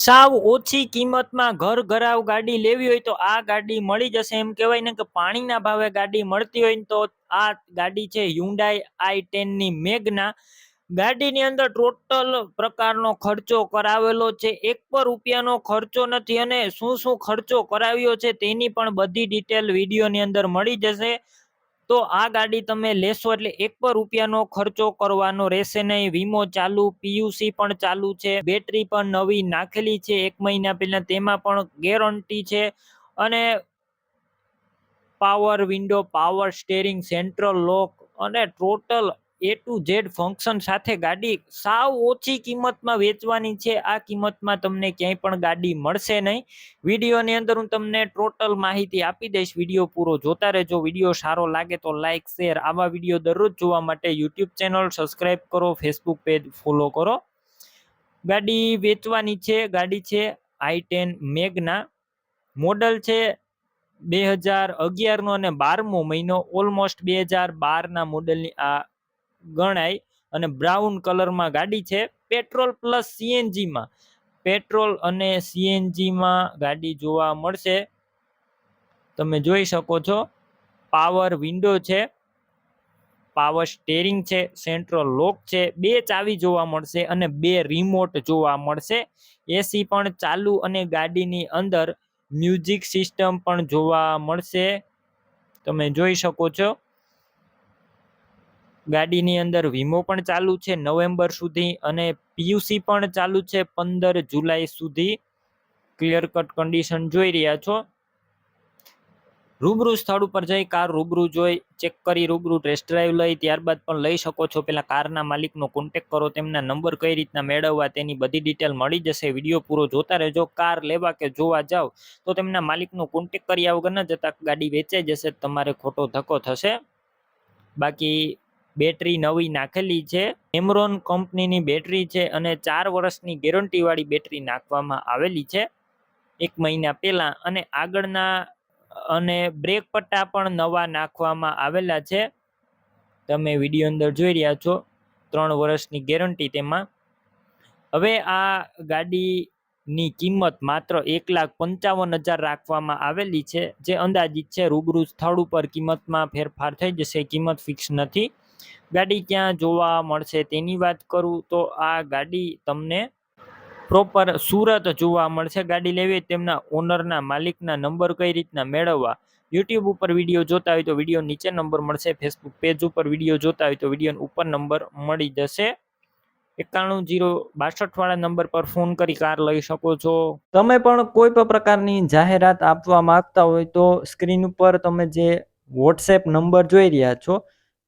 સાવ ઓછી કિંમતમાં ઘર ઘરાવ ગાડી લેવી હોય તો આ ગાડી મળી જશે. એમ કહેવાય ને કે પાણીના ભાવે ગાડી મળતી હોય ને તો આ ગાડી છે હ્યુન્ડાઈ આઈ ટેનની મેઘના ગાડીની અંદર ટોટલ પ્રકારનો ખર્ચો કરાવેલો છે. એક પણ રૂપિયાનો ખર્ચો નથી અને શું શું ખર્ચો કરાવ્યો છે તેની પણ બધી ડિટેલ વિડીયોની અંદર મળી જશે. તો આ ગાડી તમે લેશો એટલે એક પણ રૂપિયાનો ખર્ચો કરવાનો રહેશે નહીં. વીમો ચાલુ પીયુસી પણ ચાલુ છે. બેટરી પણ નવી નાખેલી છે એક મહિના પહેલા. તેમાં પણ ગેરંટી છે. અને power window, power steering, central lock અને total A to Z function સાથે ગાડી સાવ ઓછી કિંમતમાં વેચવાની છે. આ કિંમતમાં તમને ક્યાંય પણ ગાડી મળશે નહીં. વિડીયોની અંદર હું તમને ટોટલ માહિતી આપી દઈશ. વીડિયો પૂરો જોતા રહેજો. વીડિયો સારો લાગે તો લાઇક શેર આવા વીડિયો દરરોજ જોવા માટે યુટ્યુબ ચેનલ સબસ્ક્રાઈબ કરો ફેસબુક પેજ ફોલો કરો. ગાડી વેચવાની છે. ગાડી છે આઈ ટેન મેગના. મોડલ છે બે હજાર અગિયારનો અને બારમો મહિનો. ઓલમોસ્ટ બે હજાર બારના મોડલની આ ગણાય અને બ્રાઉન કલરમાં ગાડી છે પેટ્રોલ પ્લસ સીએનજીમાં પેટ્રોલ અને સીએનજીમાં ગાડી જોવા મળશે. તમે જોઈ શકો છો, પાવર વિન્ડો છે, પાવર સ્ટેરિંગ છે, સેન્ટ્રલ લોક છે, બે ચાવી જોવા મળશે અને બે રિમોટ જોવા મળશે. એસી પણ ચાલુ અને ગાડીની અંદર મ્યુઝિક સિસ્ટમ પણ જોવા મળશે. તમે જોઈ શકો છો. ગાડીની અંદર વીમો પણ ચાલુ છે નવેમ્બર સુધી અને પીયુસી પણ ચાલુ છે પંદર જુલાઈ સુધી. ક્લિયર કટ કન્ડિશન જોઈ રહ્યા છો. રૂબરૂ સ્થળ ઉપર જઈ કાર રૂબરૂ જોઈ ચેક કરી, રૂબરૂ ટેસ્ટ ડ્રાઈવ લઈ, ત્યારબાદ પણ લઈ શકો છો. પેલા કારના માલિકનો કોન્ટેક કરો, તેમના નંબર કઈ રીતના મેળવવા તેની બધી ડિટેલ મળી જશે. વીડિયો પૂરો જોતા રહેજો. કાર લેવા કે જોવા જાવ, તો તેમના માલિકનો કોન્ટેક કર્યા વગર ન જતા ગાડી વેચાઈ જશે, તમારે ખોટો ધક્કો થશે. બાકી બેટરી નવી નાખેલી છે. એમરોન કંપનીની બેટરી છે અને ચાર વર્ષની ગેરંટીવાળી બેટરી નાખવામાં આવેલી છે. એક મહિના પહેલાં અને આગળના અને બ્રેક પટ્ટા પણ નવા નાખવામાં આવેલા છે. તમે વીડિયો અંદર જોઈ રહ્યા છો, ત્રણ વર્ષની ગેરંટી તેમાં. હવે આ ગાડીની કિંમત માત્ર એક લાખ પંચાવન હજાર રાખવામાં આવેલી છે. જે અંદાજિત છે, રૂબરૂ સ્થળ ઉપર કિંમતમાં ફેરફાર થઈ જશે, કિંમત ફિક્સ નથી. ગાડી ક્યાં જોવા મળશે તેની વાત કરું તો આ ગાડી તમને પ્રોપર સુરત જોવા મળશે. ગાડી લેવી તેમના ઓનરના માલિકના નંબર કઈ રીતના મેળવવા યુટ્યુબ ઉપર વીડિયો જોતા હોય તો વીડિયો નીચે નંબર મળશે. ફેસબુક પેજ ઉપર વીડિયો જોતા હોય તો વીડિયો ઉપર નંબર મળી જશે. એકાણું જીરો બાસઠ વાળા નંબર પર ફોન કરી કાર લઈ શકો છો. તમે પણ કોઈ પણ પ્રકારની જાહેરાત આપવા માંગતા હોય તો સ્ક્રીન ઉપર તમે જે વોટ્સએપ નંબર જોઈ રહ્યા છો